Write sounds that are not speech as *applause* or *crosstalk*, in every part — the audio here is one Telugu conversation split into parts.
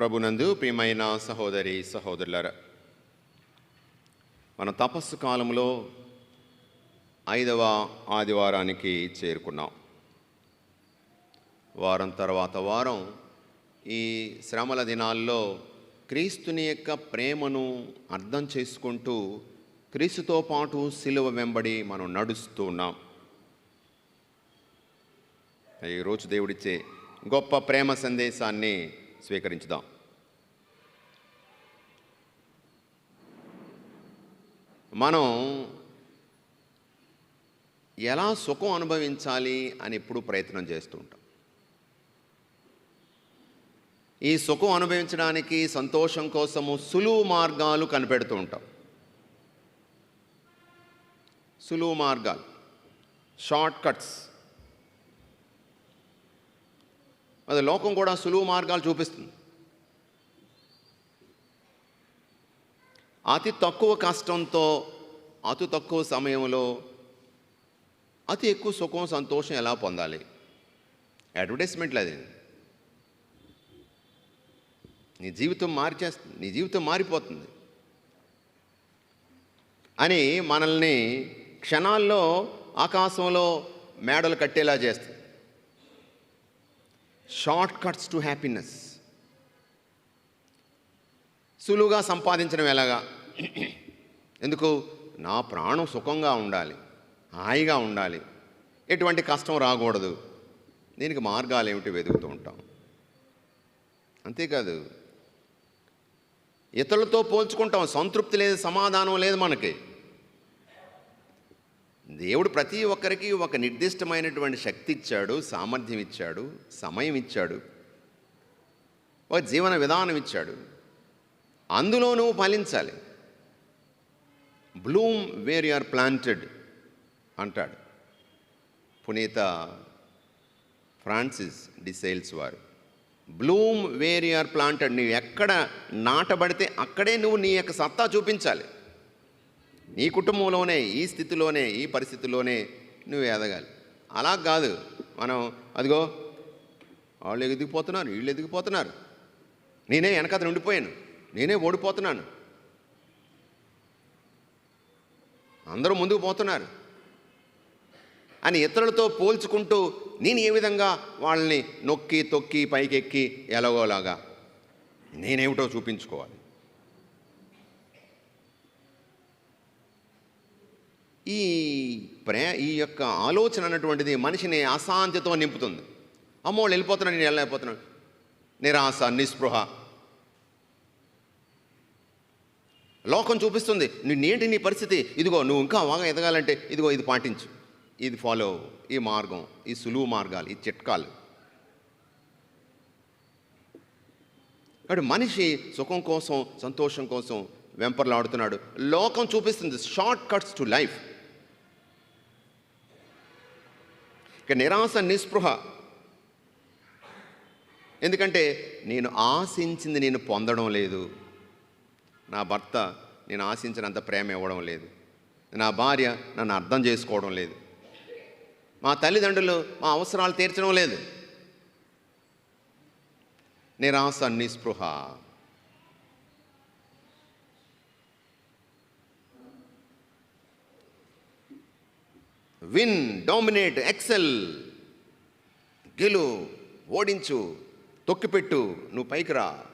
ప్రభునందు ప్రియమైన సహోదరి సహోదరులరా మన తపస్సు కాలంలో ఐదవ ఆదివారానికి చేరుకున్నాం. వారం తర్వాత వారం ఈ శ్రమల దినాల్లో క్రీస్తుని యొక్క ప్రేమను అర్థం చేసుకుంటూ క్రీస్తుతో పాటు సిలువ వెంబడి మనం నడుస్తూ ఉన్నాం. ఈరోజు దేవుడిచ్చే గొప్ప ప్రేమ సందేశాన్ని స్వీకరించుదాం. మనం ఎలా సుఖం అనుభవించాలి అని ఎప్పుడు ప్రయత్నం చేస్తూ ఉంటాం. ఈ సుఖం అనుభవించడానికి సంతోషం కోసము సులువు మార్గాలు కనిపెడుతూ ఉంటాం. సులువు మార్గాలు షార్ట్ కట్స్. అది లోకం కూడా సులువు మార్గాలు చూపిస్తుంది. అతి తక్కువ కష్టంతో అతి తక్కువ సమయంలో అతి ఎక్కువ సుఖం సంతోషం ఎలా పొందాలి? అడ్వర్టైజ్మెంట్లు అది. నీ జీవితం మార్చేస్తుంది నీ జీవితం మారిపోతుంది. అని మనల్ని క్షణాల్లో ఆకాశంలో మేడలు కట్టేలా చేస్తుంది. షార్ట్ కట్స్ టు హ్యాపీనెస్ సులువుగా సంపాదించడం ఎలాగా? *clears throat* ఎందుకు? నా ప్రాణం సుఖంగా ఉండాలి హాయిగా ఉండాలి. ఎటువంటి కష్టం రాకూడదు. దీనికి మార్గాలు ఏమిటి వెతుకుతూ ఉంటాం. అంతేకాదు ఇతరులతో పోల్చుకుంటాం. సంతృప్తి లేదు సమాధానం లేదు మనకి. దేవుడు ప్రతి ఒక్కరికి ఒక నిర్దిష్టమైనటువంటి శక్తి ఇచ్చాడు సామర్థ్యం ఇచ్చాడు సమయం ఇచ్చాడు ఒక జీవన విధానం ఇచ్చాడు. అందులో నువ్వు ఫలించాలి. Bloom where you are planted అంటాడు. పునీత ఫ్రాన్సిస్ డిసైల్స్ వారు. Bloom where you are planted నువ్వు ఎక్కడ నాటబడితే అక్కడే నువ్వు నీ యొక్క సత్తా చూపించాలి. నీ కుటుంబంలోనే ఈ స్థితిలోనే ఈ పరిస్థితిలోనే నువ్వు ఎదగాలి. అలా కాదు. మనం అదిగో వాళ్ళు ఎదిగిపోతున్నారు వీళ్ళు ఎదిగిపోతున్నారు. నేనే వెనకత ఉండిపోయాను. నేనే ఓడిపోతున్నాను. అందరూ ముందుకు పోతున్నారు. అని ఇతరులతో పోల్చుకుంటూ నేను ఏ విధంగా వాళ్ళని నొక్కి తొక్కి పైకెక్కి ఎలాగోలాగా నేనేమిటో చూపించుకోవాలి. ఈ ప్రే ఈ యొక్క ఆలోచన అన్నటువంటిది మనిషిని అశాంతితో నింపుతుంది. అమ్మో వాళ్ళు వెళ్ళిపోతున్నాను నేను వెళ్ళలేకపోతున్నాను. నిరాశ నిస్పృహ లోకం చూపిస్తుంది. నిన్నేంటి నీ పరిస్థితి? ఇదిగో నువ్వు ఇంకా బాగా ఎదగాలంటే ఇదిగో ఇది పాటించు. ఇది ఫాలో ఈ మార్గం ఈ సులువు మార్గాలు ఈ చిట్కాలు. కాబట్టి మనిషి సుఖం కోసం సంతోషం కోసం వెంపర్లాడుతున్నాడు. లోకం చూపిస్తుంది షార్ట్ కట్స్ టు లైఫ్ ఇక నిరాశ నిస్పృహ. ఎందుకంటే నేను ఆశించింది నేను పొందడం లేదు. నా భర్త నేను ఆశించినంత ప్రేమ ఇవ్వడం లేదు. నా భార్య నన్ను అర్థం చేసుకోవడం లేదు. మా తల్లిదండ్రులు మా అవసరాలు తీర్చడం లేదు. నిరాశ నిస్పృహ విన్ డామినేట్ ఎక్సెల్. గెలు ఓడించు తొక్కిపెట్టు నువ్వు పైకి రా.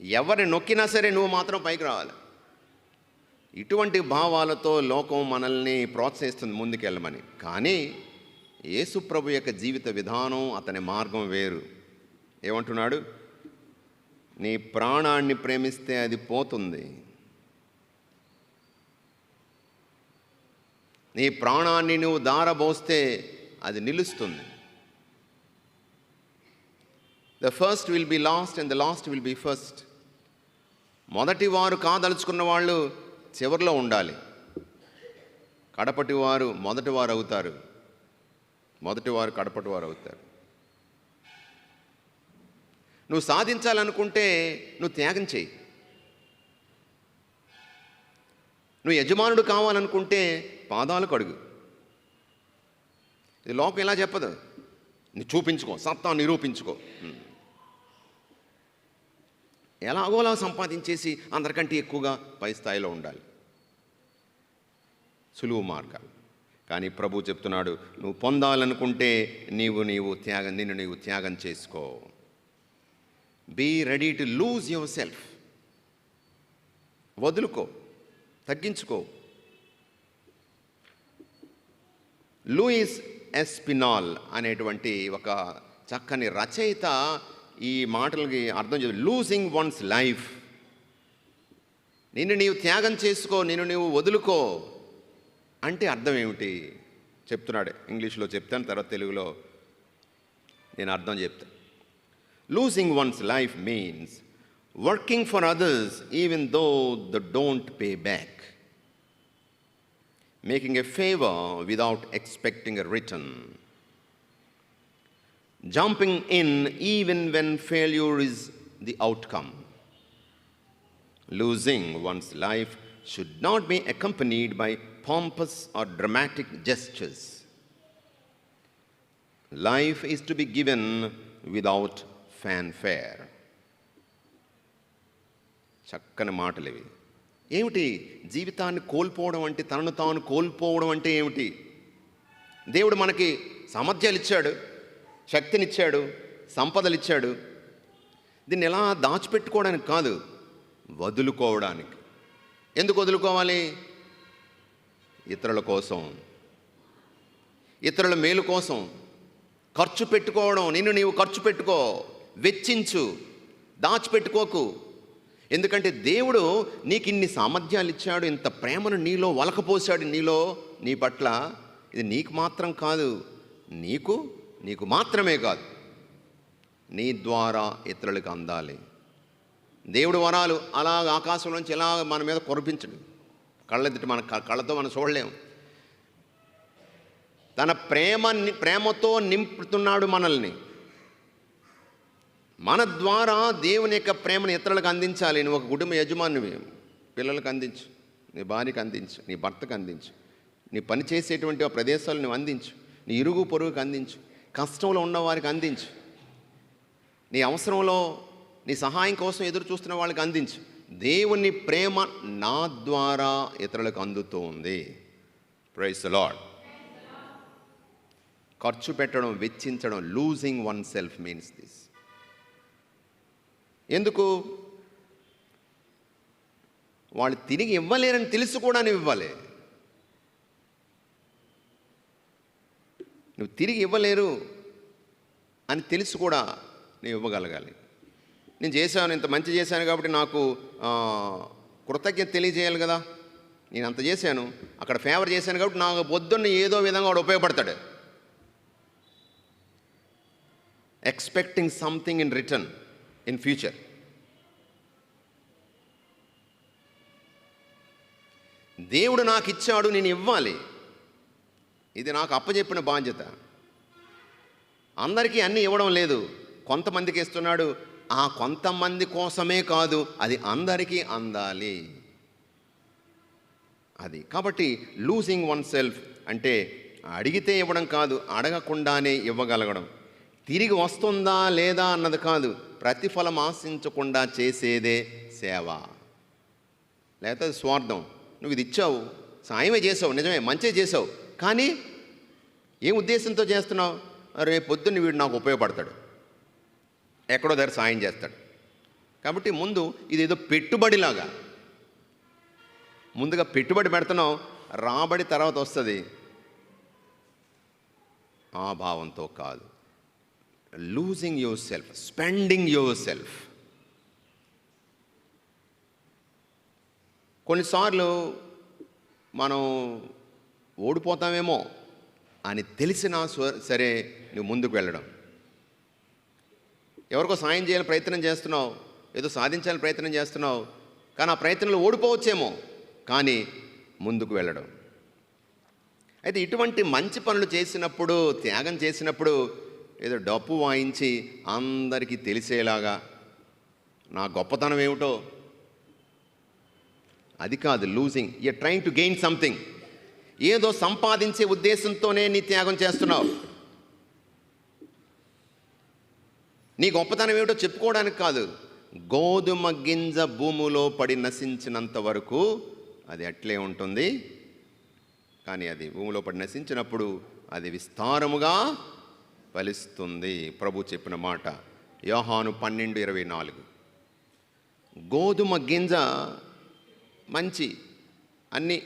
ఎవరిని నొక్కినా సరే నువ్వు మాత్రం పైకి రావాలి. ఇటువంటి భావాలతో లోకం మనల్ని ప్రోత్సహిస్తుంది ముందుకెళ్ళమని. కానీ యేసుప్రభు యొక్క జీవిత విధానం అతని మార్గం వేరు. ఏమంటున్నాడు? నీ ప్రాణాన్ని ప్రేమిస్తే అది పోతుంది. నీ ప్రాణాన్ని నువ్వు దారబోస్తే అది నిలుస్తుంది. The first will be last and the last will be first మొదటి వారు కాదలుచుకున్న వాళ్ళు చివరిలో ఉండాలి. కడపటి వారు మొదటి వారు అవుతారు. మొదటి వారు కడపటి వారు అవుతారు. నువ్వు సాధించాలనుకుంటే నువ్వు త్యాగం చేయి నువ్వు యజమానుడు కావాలనుకుంటే పాదాలు కడుగు. ఇది లోకం ఇలా చెప్పదు. నువ్వు చూపించుకో సత్తా నిరూపించుకో. ఎలాగోలా సంపాదించేసి అందరికంటే ఎక్కువగా పై స్థాయిలో ఉండాలి. సులువు మార్గాలు కానీ ప్రభు చెప్తున్నాడు నువ్వు పొందాలనుకుంటే నీవు నీవు త్యాగం నిన్ను నీవు త్యాగం చేసుకో. Be ready to lose yourself. వదులుకో తగ్గించుకో. లూయిస్ ఎస్పినాల్ అనేటువంటి ఒక చక్కని రచయిత ఈ మాటలకి అర్థం చే లూజింగ్ వన్స్ లైఫ్ నిన్ను నీవు త్యాగం చేసుకో నిన్ను నీవు వదులుకో. అంటే అర్థం ఏమిటి? చెప్తున్నాడు. ఇంగ్లీష్లో చెప్తాను తర్వాత తెలుగులో నేను అర్థం చెప్తాను. Losing one's life means working for others even though they don't pay back making a favour without expecting a return jumping in even when failure is the outcome. Losing one's life should not be accompanied by pompous or dramatic gestures. Life is to be given without fanfare. చక్కని మాటలు ఇవి ఏమిటి జీవితాన్ని కోల్పోవడం అంటే తనను తాను కోల్పోవడం అంటే ఏమిటి దేవుడు మనకి సామర్థ్యాలు ఇచ్చాడు శక్తినిచ్చాడు సంపదలిచ్చాడు. దీన్ని ఎలా దాచిపెట్టుకోవడానికి కాదు వదులుకోవడానికి. ఎందుకు వదులుకోవాలి? ఇతరుల కోసం. ఇతరుల మేలు కోసం. ఖర్చు పెట్టుకోవడం నిన్ను నీవు ఖర్చు పెట్టుకో వెచ్చించు దాచిపెట్టుకోకు. ఎందుకంటే దేవుడు నీకు ఇన్ని సామర్థ్యాలు ఇచ్చాడు ఇంత ప్రేమను నీలో వలకపోసాడు నీలో నీ పట్ల. ఇది నీకు మాత్రం కాదు నీకు నీకు మాత్రమే కాదు నీ ద్వారా ఇతరులకు అందాలి. దేవుడు వరాలు అలా ఆకాశం నుంచి ఎలా మన మీద కురిపించడు. కళ్ళెదుటి మన కళ్ళతో మనం చూడలేము. తన ప్రేమ ప్రేమతో నింపుతున్నాడు మనల్ని. మన ద్వారా దేవుని యొక్క ప్రేమను ఇతరులకు అందించాలి. నువ్వు ఒక కుటుంబ యజమానివి. పిల్లలకు అందించు నీ భార్యకు అందించు నీ భర్తకు అందించు. నీ పని చేసేటువంటి ప్రదేశాలు నువ్వు అందించు. నీ ఇరుగు పొరుగుకు అందించు. కష్టంలో ఉన్న వారికి అందించు. నీ అవసరంలో నీ సహాయం కోసం ఎదురు చూస్తున్న వాళ్ళకి అందించు. దేవుని ప్రేమ నా ద్వారా ఇతరులకు అందుతోంది. ప్రైస్ లాడ్ ఖర్చు పెట్టడం వెచ్చించడం losing one self means this ఎందుకు? వాళ్ళు తిరిగి ఇవ్వలేరని తెలుసు కూడా నువ్వు ఇవ్వాలి. నువ్వు తిరిగి ఇవ్వలేరు అని తెలుసు కూడా నువ్వు ఇవ్వగలగాలి. నేను చేశాను ఇంత మంచి చేశాను కాబట్టి నాకు కృతజ్ఞత తెలియజేయాలి కదా. నేను అంత చేశాను అక్కడ ఫేవర్ చేశాను కాబట్టి నాకు పొద్దున్న ఏదో విధంగా వాడు ఉపయోగపడతాడు. Expecting something in return in future దేవుడు నాకు ఇచ్చాడు నేను ఇవ్వాలి. ఇది నాకు అప్పచెప్పిన బాధ్యత. అందరికీ అన్నీ ఇవ్వడం లేదు. కొంతమందికి ఇస్తున్నాడు. ఆ కొంతమంది కోసమే కాదు అది అందరికీ అందాలి. అది. కాబట్టి లూజింగ్ వన్ సెల్ఫ్ అంటే అడిగితే ఇవ్వడం కాదు అడగకుండానే ఇవ్వగలగడం. తిరిగి వస్తుందా లేదా అన్నది కాదు ప్రతిఫలం ఆశించకుండా చేసేదే సేవ. లేకపోతే స్వార్థం. నువ్వు ఇది ఇచ్చావు సాయమే చేసావు నిజమే మంచి చేసావు. కానీ ఏం ఉద్దేశంతో చేస్తున్నావు? రేపు పొద్దున్న వీడు నాకు ఉపయోగపడతాడు. ఎక్కడో దగ్గర సాయం చేస్తాడు. కాబట్టి ముందు ఇది ఏదో పెట్టుబడిలాగా. ముందుగా పెట్టుబడి పెడుతున్నావు రాబడి తర్వాత వస్తుంది. ఆ భావంతో కాదు. Losing your self spending your self కొన్నిసార్లు మనం ఓడిపోతామేమో అని తెలిసినా సరే నువ్వు ముందుకు వెళ్ళడం. ఎవరికో సాయం చేయాలని ప్రయత్నం చేస్తున్నావు ఏదో సాధించాలని ప్రయత్నం చేస్తున్నావు కానీ ఆ ప్రయత్నంలో ఓడిపోవచ్చేమో కానీ ముందుకు వెళ్ళడం. అయితే ఇటువంటి మంచి పనులు చేసినప్పుడు త్యాగం చేసినప్పుడు ఏదో డప్పు వాయించి అందరికీ తెలిసేలాగా నా గొప్పతనం ఏమిటో? అది కాదు losing you trying to gain something ఏదో సంపాదించే ఉద్దేశంతోనే నీ త్యాగం చేస్తున్నావు. నీ గొప్పతనం ఏమిటో చెప్పుకోవడానికి కాదు. గోధుమ గింజ భూమిలో పడి నశించినంత వరకు అది అట్లే ఉంటుంది. కానీ అది భూమిలో పడి నశించినప్పుడు అది విస్తారముగా ఫలిస్తుంది. ప్రభు చెప్పిన మాట యోహాను పన్నెండు ఇరవై నాలుగు. గోధుమ గింజ మంచి అన్ని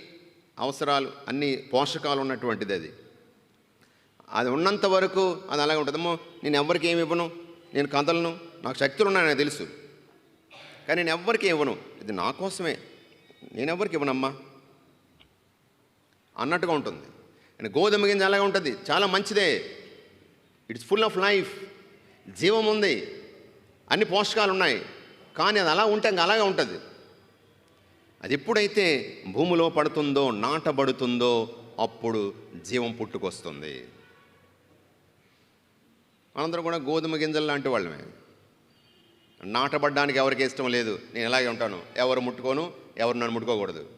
అవసరాలు అన్ని పోషకాలు ఉన్నటువంటిది అది. అది ఉన్నంత వరకు అది అలాగే ఉంటుందమ్మో నేను ఎవరికి ఏమి ఇవ్వను? నేను కదలను నాకు శక్తులు ఉన్నాయని నాకు తెలుసు. కానీ నేను ఎవ్వరికి ఇవ్వను? ఇది నా కోసమే. నేను ఎవరికి ఇవ్వనమ్మా? అన్నట్టుగా ఉంటుంది. అండ్ గోధుమ గింజ అలాగే ఉంటుంది. చాలా మంచిదే. ఇట్స్ ఫుల్ ఆఫ్ లైఫ్ జీవం ఉంది. అన్ని పోషకాలు ఉన్నాయి. కానీ అది అలా ఉంటే ఇంకా అలాగే ఉంటుంది. అది ఎప్పుడైతే భూమిలో పడుతుందో నాటబడుతుందో అప్పుడు జీవం పుట్టుకొస్తుంది. మనందరం కూడా గోధుమ గింజలు లాంటి వాళ్ళమే. నాటబడ్డానికి ఎవరికి ఇష్టం లేదు నేను ఇలాగే ఉంటాను. ఎవరు ముట్టుకోను ఎవరు నన్ను ముట్టుకోకూడదు.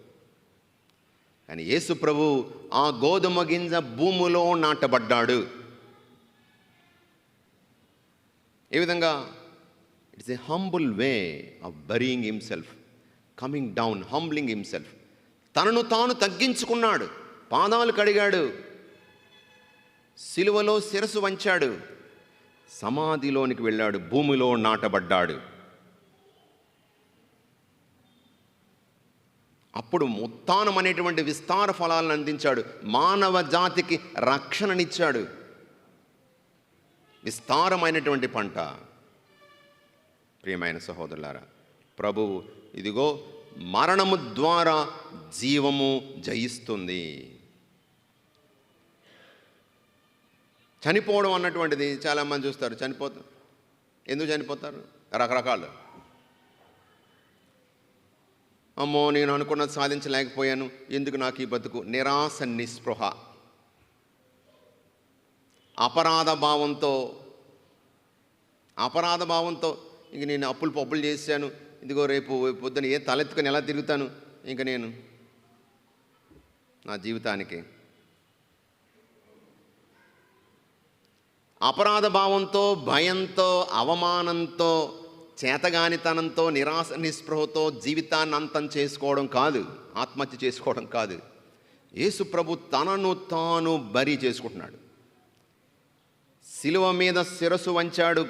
కానీ యేసు ప్రభు ఆ గోధుమ గింజ భూమిలో నాటబడ్డాడు. ఏ విధంగా? It's a humble way of burying himself coming down humbling himself తనను తాను తగ్గించుకున్నాడు. పాదాలు కడిగాడు. సిలువలో శిరసు వంచాడు. సమాధిలోనికి వెళ్ళాడు. భూమిలో నాటబడ్డాడు. అప్పుడు ముత్తానం అనేటువంటి విస్తార ఫలాలను అందించాడు. మానవ జాతికి రక్షణనిచ్చాడు. విస్తారమైనటువంటి పంట. ప్రియమైన సహోదరులారా ప్రభువు ఇదిగో మరణము ద్వారా జీవము జయిస్తుంది. చనిపోవడం అన్నటువంటిది చాలామంది చూస్తారు. చనిపోతారు ఎందుకు చనిపోతారు? రకరకాలు. అమ్మో నేను అనుకున్నది సాధించలేకపోయాను. ఎందుకు నాకు ఈ బతుకు? నిరాశ నిస్పృహ. అపరాధ భావంతో అపరాధ భావంతో ఇంక నేను అప్పులు పప్పులు చేశాను. ఇదిగో రేపు పొద్దున ఏ తలెత్తుకొని ఎలా తిరుగుతాను? ఇంక నేను నా జీవితానికి. అపరాధ భావంతో భయంతో అవమానంతో చేతగానితనంతో నిరాశ నిస్పృహతో జీవితాన్ని అంతం చేసుకోవడం కాదు ఆత్మహత్య చేసుకోవడం కాదు. యేసు ప్రభు తనను తాను బరీ చేసుకుంటున్నాడు. శిలువ మీద శిరసు వంచాడు.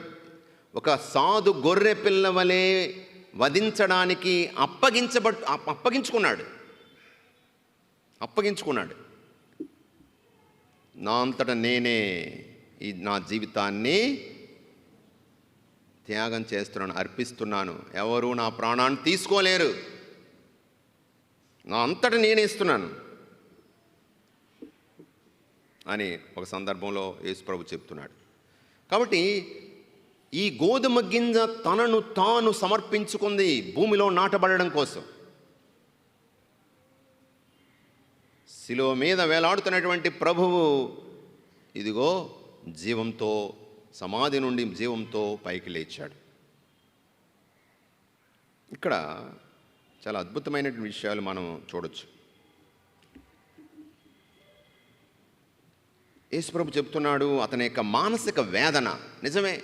ఒక సాధు గొర్రె పిల్లవలే వధించడానికి అప్పగించబ అప్పగించుకున్నాడు. అప్పగించుకున్నాడు. నా అంతట నేనే ఈ నా జీవితాన్ని త్యాగం చేస్తున్నాను అర్పిస్తున్నాను. ఎవరు నా ప్రాణాన్ని తీసుకోలేరు. నా అంతట నేనే ఇస్తున్నాను. అని ఒక సందర్భంలో యేసుప్రభు చెప్తున్నాడు. కాబట్టి ఈ గోధుమ గింజ తనను తాను సమర్పించుకుంది భూమిలో నాటబడడం కోసం. శిలువ మీద వేలాడుతున్నటువంటి ప్రభువు ఇదిగో జీవంతో సమాధి నుండి జీవంతో పైకి లేచాడు. ఇక్కడ చాలా అద్భుతమైనటువంటి విషయాలు మనం చూడొచ్చు. యేసుప్రభు చెప్తున్నాడు అతని యొక్క మానసిక వేదన. నిజమే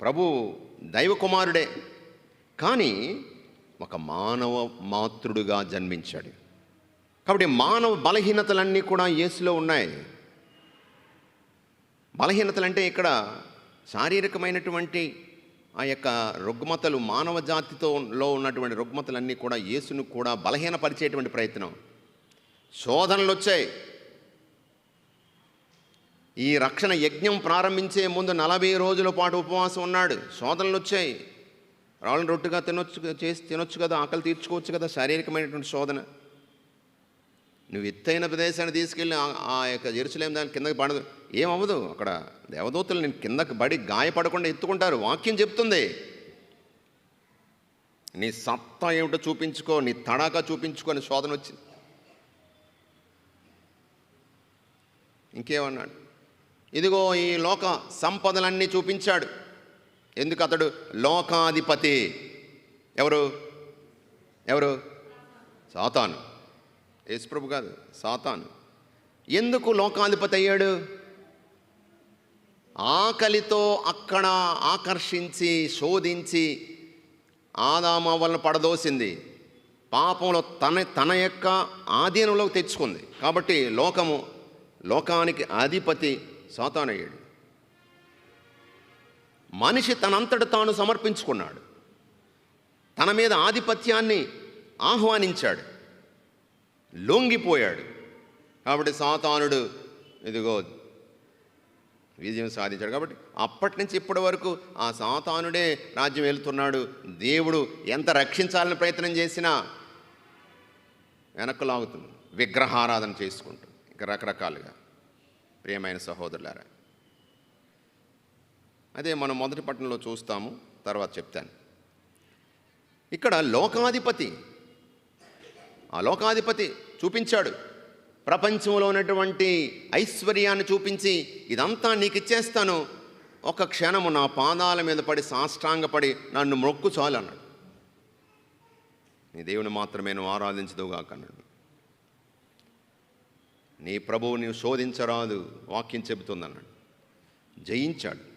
ప్రభు దైవ కుమారుడే కానీ ఒక మానవ మాతృడుగా జన్మించాడు. కాబట్టి మానవ బలహీనతలన్నీ కూడా యేసులో ఉన్నాయి. బలహీనతలు అంటే ఇక్కడ శారీరకమైనటువంటి ఆ యొక్క రుగ్మతలు మానవ జాతితోలో ఉన్నటువంటి రుగ్మతలన్నీ కూడా యేసును కూడా బలహీనపరిచేటువంటి ప్రయత్నం. శోధనలు వచ్చాయి ఈ రక్షణ యజ్ఞం ప్రారంభించే ముందు నలభై రోజుల పాటు ఉపవాసం ఉన్నాడు. శోధనలు వచ్చాయి. రాళ్ళని రొట్టుగా తినొచ్చు చేసి తినొచ్చు కదా ఆకలి తీర్చుకోవచ్చు కదా శారీరకమైనటువంటి శోధన. నువ్వు ఎత్తైన ప్రదేశాన్ని తీసుకెళ్ళి ఆ- యొక్క ఎరుసలేం దాని కిందకి పడదు. ఏమవ్వదు అక్కడ దేవదూతలు నేను కిందకి పడి గాయపడకుండా ఎత్తుకుంటారు. వాక్యం చెప్తుంది. నీ సత్తా ఏమిటో చూపించుకో నీ తడాక చూపించుకో అని శోధన వచ్చింది. ఇంకేమన్నాడు? ఇదిగో ఈ లోక సంపదలన్నీ చూపించాడు. ఎందుకు అతడు? లోకాధిపతి. ఎవరు? ఎవరు? సాతాను. యేసుప్రభు కాదు సాతాను. ఎందుకు లోకాధిపతి అయ్యాడు? ఆకలితో అక్కడ ఆకర్షించి శోధించి ఆదామవలను పడదోసింది. పాపంలో తన తన యొక్క ఆధీనంలోకి తెచ్చుకుంది. కాబట్టి లోకము లోకానికి అధిపతి సాతానయ్యాడు. మనిషి తనంతట తాను సమర్పించుకున్నాడు. తన మీద ఆధిపత్యాన్ని ఆహ్వానించాడు. లొంగిపోయాడు. కాబట్టి సాతానుడు ఇదిగో విజయం సాధించాడు. కాబట్టి అప్పటి నుంచి ఇప్పటి వరకు ఆ సాతానుడే రాజ్యం వెళ్తున్నాడు దేవుడు ఎంత రక్షించాలని ప్రయత్నం చేసినా వెనక్కు లాగుతుంది. విగ్రహారాధన చేసుకుంటూ. ఇంకా రకరకాలుగా. ప్రియమైన సహోదరులారా అదే మనం మొదటి పట్టణంలో చూస్తాము తర్వాత చెప్తాను. ఇక్కడ లోకాధిపతి ఆ లోకాధిపతి చూపించాడు. ప్రపంచంలో ఉన్నటువంటి ఐశ్వర్యాన్ని చూపించి ఇదంతా నీకు ఇచ్చేస్తాను ఒక క్షణము నా పాదాల మీద పడి సాష్టాంగపడి నన్ను మొక్కు చాలన్నాడు నీ దేవుని మాత్రమే నువ్వు ఆరాధించదుగాక అన్నాడు. నీ ప్రభువు నీవు శోధించరాదు వాక్యం చెబుతుందన్నాడు. జయించాడు.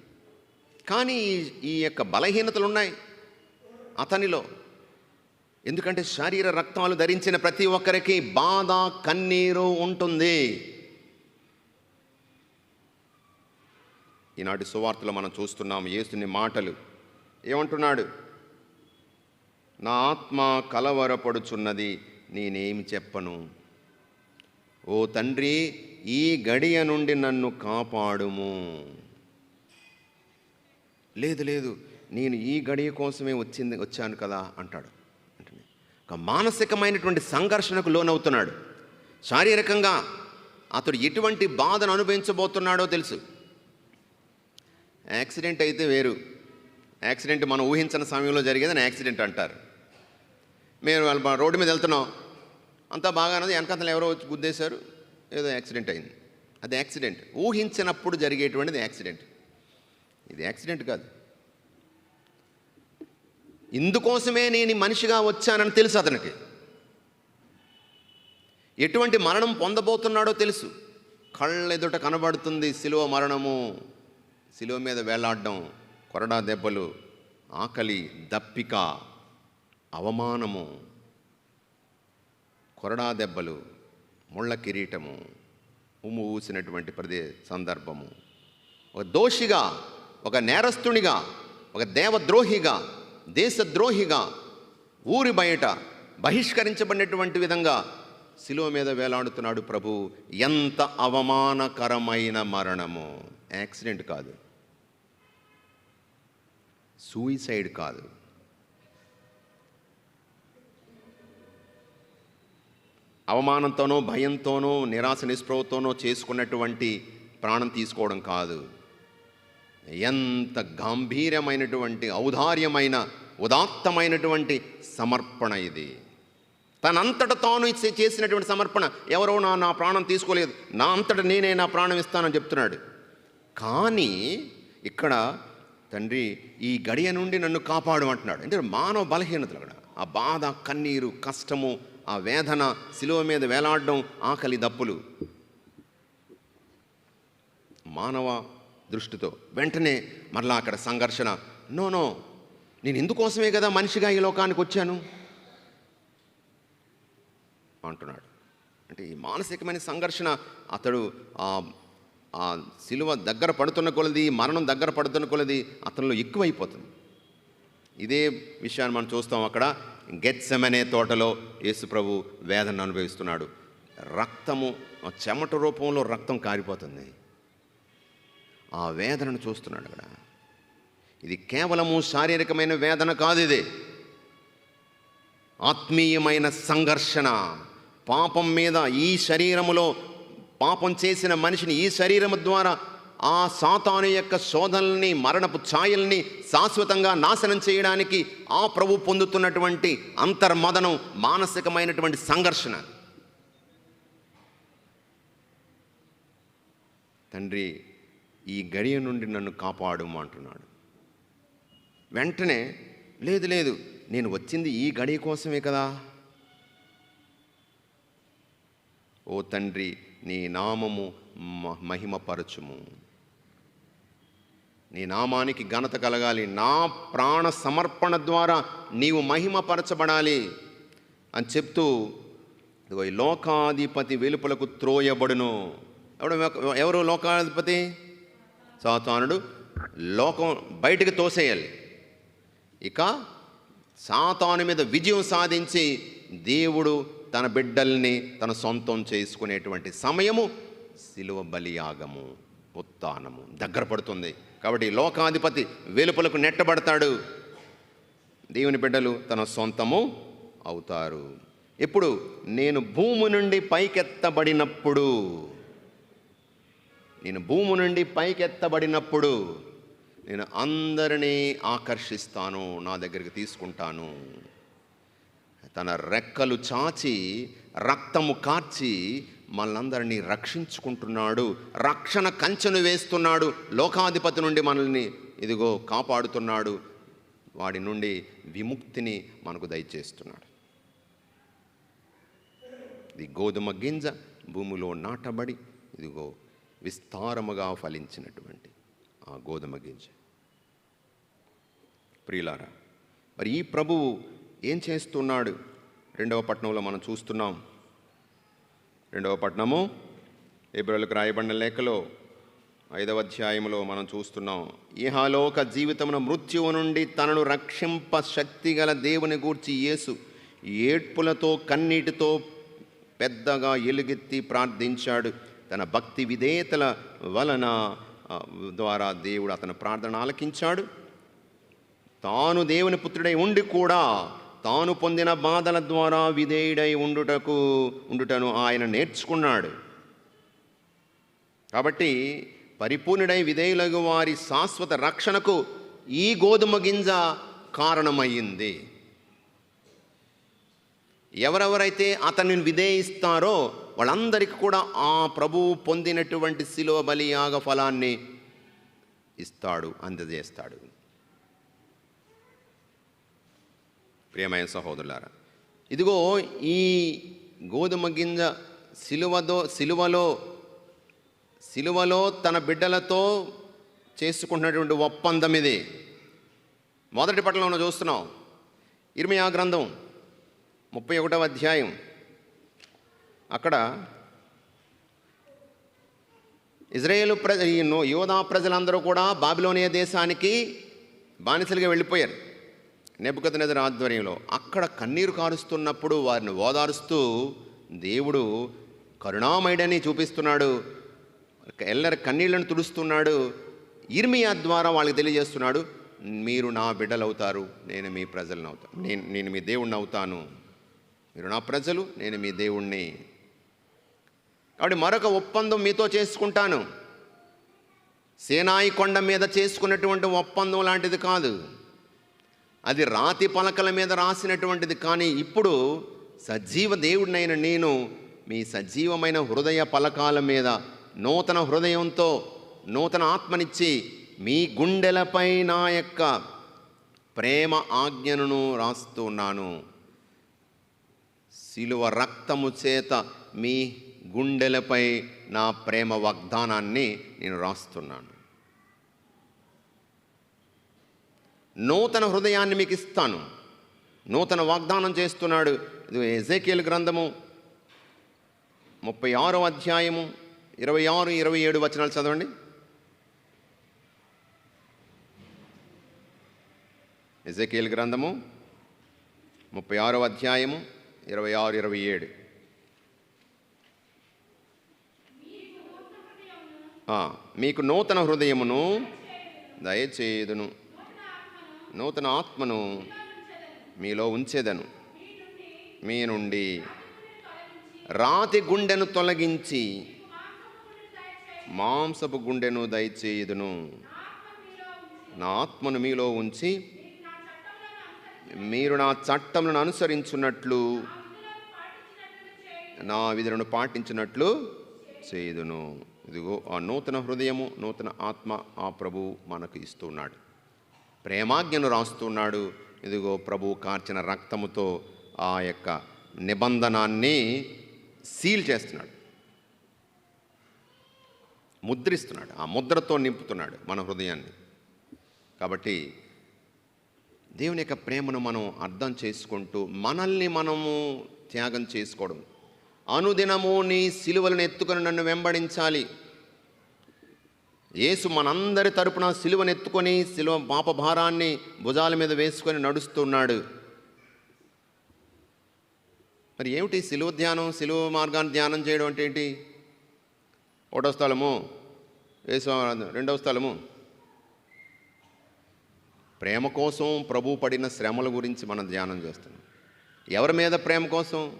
కానీ ఈ- యొక్క బలహీనతలు ఉన్నాయి అతనిలో. ఎందుకంటే శరీర రక్తాలు ధరించిన ప్రతి ఒక్కరికి బాధ కన్నీరు ఉంటుంది. ఈనాటి సువార్తలో మనం చూస్తున్నాం యేసుని మాటలు. ఏమంటున్నాడు? నా ఆత్మ కలవరపడుచున్నది నేనేమి చెప్పను? ఓ తండ్రి ఈ గడియ నుండి నన్ను కాపాడుము. లేదు లేదు నేను ఈ గడియ కోసమే వచ్చింది వచ్చాను కదా అంటాడు. అంటుంది. ఒక మానసికమైనటువంటి సంఘర్షణకు లోనవుతున్నాడు. శారీరకంగా అతడు ఎటువంటి బాధను అనుభవించబోతున్నాడో తెలుసు. యాక్సిడెంట్ అయితే వేరు. యాక్సిడెంట్ మనం ఊహించిన సమయంలో జరిగేదని యాక్సిడెంట్ అంటారు. మేము రోడ్డు మీద వెళ్తున్నాం. అంతా బాగానది వెనకాతలు ఎవరో వచ్చి గుద్దేశారు ఏదో యాక్సిడెంట్ అయింది. అది యాక్సిడెంట్. ఊహించినప్పుడు జరిగేటువంటిది యాక్సిడెంట్. ఇది యాక్సిడెంట్ కాదు. ఇందుకోసమే నేను మనిషిగా వచ్చానని తెలుసు అతనికి. ఎటువంటి మరణం పొందబోతున్నాడో తెలుసు. కళ్ళెదుట కనబడుతుంది శిలువ మరణము. శిలువ మీద వేలాడడం కొరడా దెబ్బలు ఆకలి దప్పిక అవమానము. కొరడా దెబ్బలు ముళ్ళ కిరీటము ఉమ్ము ఊసినటువంటి ప్రదే సందర్భము. ఒక దోషిగా ఒక నేరస్తునిగా ఒక దేవద్రోహిగా దేశద్రోహిగా ఊరి బయట బహిష్కరించబడినటువంటి విధంగా శిలువ మీద వేలాడుతున్నాడు ప్రభు ఎంత అవమానకరమైన మరణము. యాక్సిడెంట్ కాదు. సూయిసైడ్ కాదు. అవమానంతోనో భయంతోనో నిరాశ నిస్పృహతోనో చేసుకున్నటువంటి ప్రాణం తీసుకోవడం కాదు. ఎంత గంభీరమైనటువంటి ఔదార్యమైన ఉదాత్తమైనటువంటి సమర్పణ ఇది. తనంతట తాను ఇచ్చే- చేసినటువంటి సమర్పణ ఎవరో నా నా ప్రాణం తీసుకోలేదు. నా అంతట నేనే నా ప్రాణం ఇస్తానని చెప్తున్నాడు. కానీ ఇక్కడ తండ్రి ఈ గడియ నుండి నన్ను కాపాడు అంటున్నాడు. అంటే మానవ బలహీనతలు అక్కడ. ఆ బాధ కన్నీరు కష్టము ఆ వేదన శిలువ మీద వేలాడడం ఆకలి దప్పులు. మానవ దృష్టితో వెంటనే మరలా అక్కడ సంఘర్షణ నో నో నేను ఇందుకోసమే కదా మనిషిగా ఈ లోకానికి వచ్చాను? అంటున్నాడు. అంటే ఈ మానసికమైన సంఘర్షణ అతడు ఆ శిలువ దగ్గర పడుతున్న కొలది మరణం దగ్గర పడుతున్న కొలది అతనిలో ఎక్కువైపోతుంది. ఇదే విషయాన్ని మనం చూస్తాం అక్కడ. గెత్సెమనే తోటలో యేసుప్రభు వేదన అనుభవిస్తున్నాడు. రక్తము చెమట రూపంలో రక్తం కారిపోతుంది. ఆ వేదనను చూస్తున్నాడు అక్కడ. ఇది కేవలము శారీరకమైన వేదన కాదు ఇది. ఆత్మీయమైన సంఘర్షణ. పాపం మీద ఈ శరీరములో పాపం చేసిన మనిషిని ఈ శరీరము ద్వారా ఆ సాతాను యొక్క శోధనల్ని మరణపు ఛాయల్ని శాశ్వతంగా నాశనం చేయడానికి ఆ ప్రభు పొందుతున్నటువంటి అంతర్మదనం మానసికమైనటువంటి సంఘర్షణ. తండ్రి ఈ గడియ నుండి నన్ను కాపాడుము అంటున్నాడు. వెంటనే లేదు లేదు నేను వచ్చింది ఈ గడియ కోసమే కదా. ఓ తండ్రి నీ నామము మహిమపరచుము. నీ నామానికి ఘనత కలగాలి. నా ప్రాణ సమర్పణ ద్వారా నీవు మహిమపరచబడాలి అని చెప్తూ ఇదిగో ఈ లోకాధిపతి వెలుపలకు త్రోయబడును. ఎవడు ఎవరు లోకాధిపతి? సాతానుడు. లోకం బయటికి తోసేయాలి. ఇక సాతాను మీద విజయం సాధించి దేవుడు తన బిడ్డల్ని తన సొంతం చేసుకునేటువంటి సమయము శిలువ బలియాగము ఉత్థానము దగ్గర పడుతుంది. కాబట్టి లోకాధిపతి వెలుపలకు నెట్టబడతాడు. దేవుని బిడ్డలు తన సొంతము అవుతారు. ఇప్పుడు నేను భూమి నుండి పైకెత్తబడినప్పుడు నేను భూమి నుండి పైకెత్తబడినప్పుడు నేను అందరినీ ఆకర్షిస్తాను నా దగ్గరికి తీసుకుంటాను. తన రెక్కలు చాచి రక్తము కార్చి మనలందరినీ రక్షించుకుంటున్నాడు రక్షణ కంచెను వేస్తున్నాడు లోకాధిపతి నుండి మనల్ని ఇదిగో కాపాడుతున్నాడు వాడి నుండి విముక్తిని మనకు దయచేస్తున్నాడు. ఇది గోధుమ గింజ భూమిలో నాటబడి ఇదిగో విస్తారముగా ఫలించినటువంటి ఆ గోధుమ గింజ. ప్రియులారా మరి ఈ ప్రభువు ఏం చేస్తున్నాడు? రెండవ పట్టణంలో మనం చూస్తున్నాం రెండవ పట్టణము. ఏబ్రిల్కి రాయబడిన లేఖలో ఐదవ అధ్యాయంలో మనం చూస్తున్నాం ఇహలోక జీవితమున మృత్యువు నుండి తనను రక్షింప శక్తి గల దేవుని గూర్చి యేసు ఏడ్పులతో కన్నీటితో పెద్దగా ఎలుగెత్తి ప్రార్థించాడు. తన భక్తి విధేయతల వలన ద్వారా దేవుడు అతని ప్రార్థన ఆలకించాడు. తాను దేవుని పుత్రుడై ఉండి కూడా తాను పొందిన బాధల ద్వారా విధేయుడై ఉండుటకు ఉండుటను ఆయన నేర్చుకున్నాడు. కాబట్టి పరిపూర్ణుడై విధేయులకు వారి శాశ్వత రక్షణకు ఈ గోధుమ గింజ కారణమయ్యింది ఎవరెవరైతే అతనిని విధేయిస్తారో వాళ్ళందరికీ కూడా ఆ ప్రభువు పొందినటువంటి శిలువ బలి యాగ ఫలాన్ని ఇస్తాడు అందజేస్తాడు. ప్రియమైన సహోదరులారా ఇదిగో ఈ గోధుమ గింజ సిలువదో సిలువలో సిలువలో తన బిడ్డలతో చేసుకుంటున్నటువంటి ఒప్పందం ఇది. మొదటి పట్టణంలో చూస్తున్నాం. ఇర్మియా గ్రంథం ముప్పై ఒకటవ అధ్యాయం. అక్కడ ఇజ్రాయేల్ ప్రజ యోధా ప్రజలందరూ కూడా బాబిలోనియా దేశానికి బానిసలుగా వెళ్ళిపోయారు. నెబుకదనెదర్ ఆధ్వర్యంలో అక్కడ కన్నీరు కారుస్తున్నప్పుడు వారిని ఓదారుస్తూ దేవుడు కరుణామయుడని చూపిస్తున్నాడు. ఎల్లరి కన్నీళ్ళను తుడుస్తున్నాడు. ఇర్మియా ద్వారా వాళ్ళకి తెలియజేస్తున్నాడు మీరు నా బిడ్డలవుతారు నేను మీ ప్రజలను అవుతాను నేను నేను మీ దేవుణ్ణి అవుతాను మీరు నా ప్రజలు నేను మీ దేవుణ్ణి. కాబట్టి మరొక ఒప్పందం మీతో చేసుకుంటాను. సేనాయి కొండ మీద చేసుకున్నటువంటి ఒప్పందం లాంటిది కాదు. అది రాతి పలకల మీద రాసినటువంటిది. కానీ ఇప్పుడు సజీవ దేవుడినైన నేను మీ సజీవమైన హృదయ పలకాల మీద నూతన హృదయంతో నూతన ఆత్మనిచ్చి మీ గుండెలపై నా యొక్క ప్రేమ ఆజ్ఞను రాస్తున్నాను శిలువ రక్తము చేత మీ గుండెలపై నా ప్రేమ వాగ్దానాన్ని నేను రాస్తున్నాను. నూతన హృదయాన్ని మీకు ఇస్తాను. నూతన వాగ్దానం చేస్తున్నాడు. ఇది ఎజేకేల్ గ్రంథము ముప్పై ఆరో అధ్యాయము ఇరవై ఆరు ఇరవై ఏడు వచనాలు చదవండి. ఎజకేల్ గ్రంథము ముప్పై ఆరో అధ్యాయము ఇరవై ఆరు ఇరవై ఏడు. మీకు నూతన హృదయమును దయచేయుదును. నూతన ఆత్మను మీలో ఉంచేదను. మీ నుండి రాతి గుండెను తొలగించి మాంసపు గుండెను దయచేయుదును. నా ఆత్మను మీలో ఉంచి మీరు నా చట్టములను అనుసరించున్నట్లు నా విధులను పాటించినట్లు చేయుదును. ఇదిగో ఆ నూతన హృదయము నూతన ఆత్మ ఆ ప్రభు మనకు ఇస్తున్నాడు ప్రేమాజ్ఞను రాస్తున్నాడు. ఇదిగో ప్రభు కార్చిన రక్తముతో ఆ యొక్క నిబంధనాన్ని సీల్ చేస్తున్నాడు. ముద్రిస్తున్నాడు. ఆ ముద్రతో నింపుతున్నాడు మన హృదయాన్ని. కాబట్టి దేవుని యొక్క ప్రేమను మనం అర్థం చేసుకుంటూ మనల్ని మనము త్యాగం చేసుకోవడం. అనుదినము నీ సిలువలను ఎత్తుకొని నన్ను వెంబడించాలి. యేసు మనందరి తరపున సిలువనెత్తుకొని సిలువ పాప భారాన్ని భుజాల మీద వేసుకొని నడుస్తున్నాడు. మరి ఏమిటి సిలువ ధ్యానం సిలువ మార్గాన్ని ధ్యానం చేయడం అంటే ఏంటి? ఒకటో స్థలము యేసు రెండవ స్థలము. ప్రేమ కోసం ప్రభు పడిన శ్రమల గురించి మనం ధ్యానం చేస్తున్నాం. ఎవరి మీద ప్రేమ కోసం?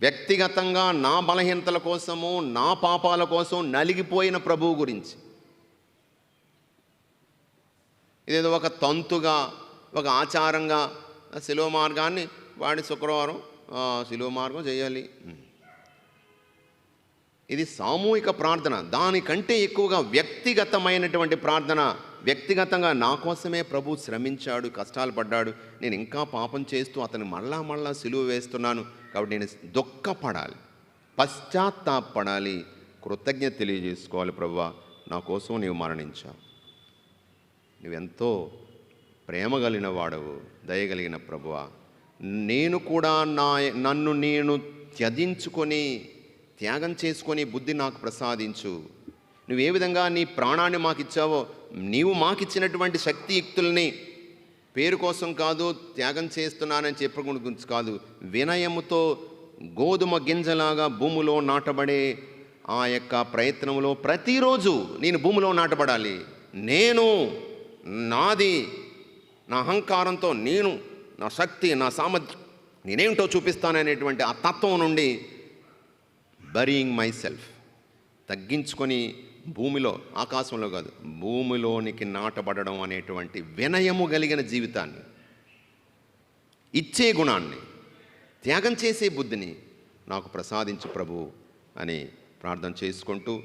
వ్యక్తిగతంగా నా బలహీనతల కోసము నా పాపాల కోసం నలిగిపోయిన ప్రభువు గురించి. ఇదేదో ఒక తంతుగా ఒక ఆచారంగా శిలువ మార్గాన్ని వాడి శుక్రవారం శిలువ మార్గం చేయాలి. ఇది సామూహిక ప్రార్థన. దానికంటే ఎక్కువగా వ్యక్తిగతమైనటువంటి ప్రార్థన. వ్యక్తిగతంగా నా కోసమే ప్రభు శ్రమించాడు కష్టాలు పడ్డాడు. నేను ఇంకా పాపం చేస్తూ అతను మళ్ళా మళ్ళా సిలువ వేస్తున్నాను. కాబట్టి నేను దుఃఖపడాలి. పశ్చాత్తాపడాలి. కృతజ్ఞత తెలియజేసుకోవాలి ప్రభు. నా కోసం నీవు మరణించావు. నువ్వెంతో ప్రేమ కలిగిన వాడవు దయగలిగిన ప్రభువ నేను కూడా నా నన్ను నేను త్యజించుకొని త్యాగం చేసుకొని బుద్ధి నాకు ప్రసాదించు. నువ్వు ఏ విధంగా నీ ప్రాణాన్ని మాకు ఇచ్చావో నీవు మాకిచ్చినటువంటి శక్తియుక్తుల్ని పేరు కోసం కాదు త్యాగం చేస్తున్నానని చెప్పకుండా గురించి కాదు. వినయముతో గోధుమ గింజలాగా భూమిలో నాటబడే ఆ యొక్క ప్రయత్నంలో ప్రతిరోజు నేను భూమిలో నాటబడాలి. నేను నాది నా అహంకారంతో నేను నా శక్తి నా సామర్థ్యం నేనేమిటో చూపిస్తాననేటువంటి ఆ తత్వం నుండి బరీయింగ్ మై సెల్ఫ్ తగ్గించుకొని భూమిలో ఆకాశంలో కాదు భూమిలోనికి నాటబడడం అనేటువంటి వినయము కలిగిన జీవితాన్ని ఇచ్చే గుణాన్ని త్యాగం చేసే బుద్ధిని నాకు ప్రసాదించు ప్రభు అని ప్రార్థన చేసుకుంటూ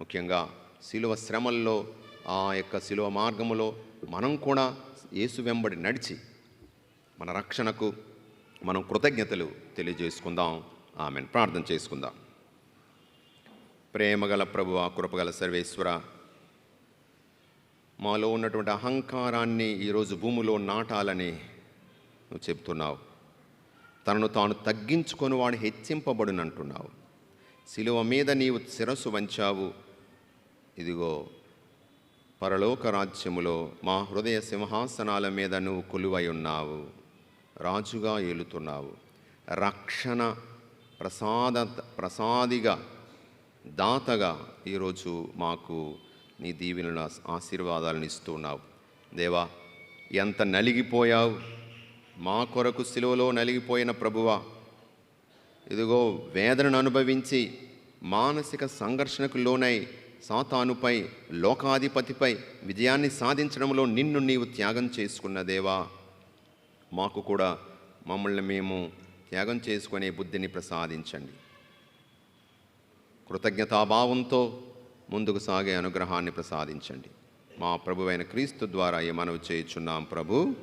ముఖ్యంగా శిలువ శ్రమల్లో ఆ యొక్క శిలువ మార్గములో మనం కూడా యేసు వెంబడి నడిచి మన రక్షణకు మనం కృతజ్ఞతలు తెలియజేసుకుందాం. ఆమెను. ప్రార్థన చేసుకుందాం. ప్రేమగల ప్రభువ కృపగల సర్వేశ్వర. మాలో ఉన్నటువంటి అహంకారాన్ని ఈరోజు భూమిలో నాటాలని నువ్వు చెప్తున్నావు. తనను తాను తగ్గించుకొని వాడు హెచ్చింపబడునంటున్నావు శిలువ మీద నీవు శిరస్సు వంచావు. ఇదిగో పరలోక రాజ్యములో మా హృదయ సింహాసనాల మీద నువ్వు కొలువై ఉన్నావు. రాజుగా ఏలుతున్నావు. రక్షణ ప్రసాద ప్రసాదిగా దాతగా ఈరోజు మాకు నీ దీవెనలు ఆశీర్వాదాలను ఇస్తున్నావు దేవా ఎంత నలిగిపోయావు. మా కొరకు సిలువలో నలిగిపోయిన ప్రభువా ఇదిగో వేదనను అనుభవించి మానసిక సంఘర్షణకు లోనై సాతానుపై లోకాధిపతిపై విజయాన్ని సాధించడంలో నిన్ను నీవు త్యాగం చేసుకున్న దేవా మాకు కూడా మమ్మల్ని మేము త్యాగం చేసుకునే బుద్ధిని ప్రసాదించండి. కృతజ్ఞతాభావంతో ముందుకు సాగే అనుగ్రహాన్ని ప్రసాదించండి. మా ప్రభువైన క్రీస్తు ద్వారా ఈ మనవి చేయుచున్నాం ప్రభు.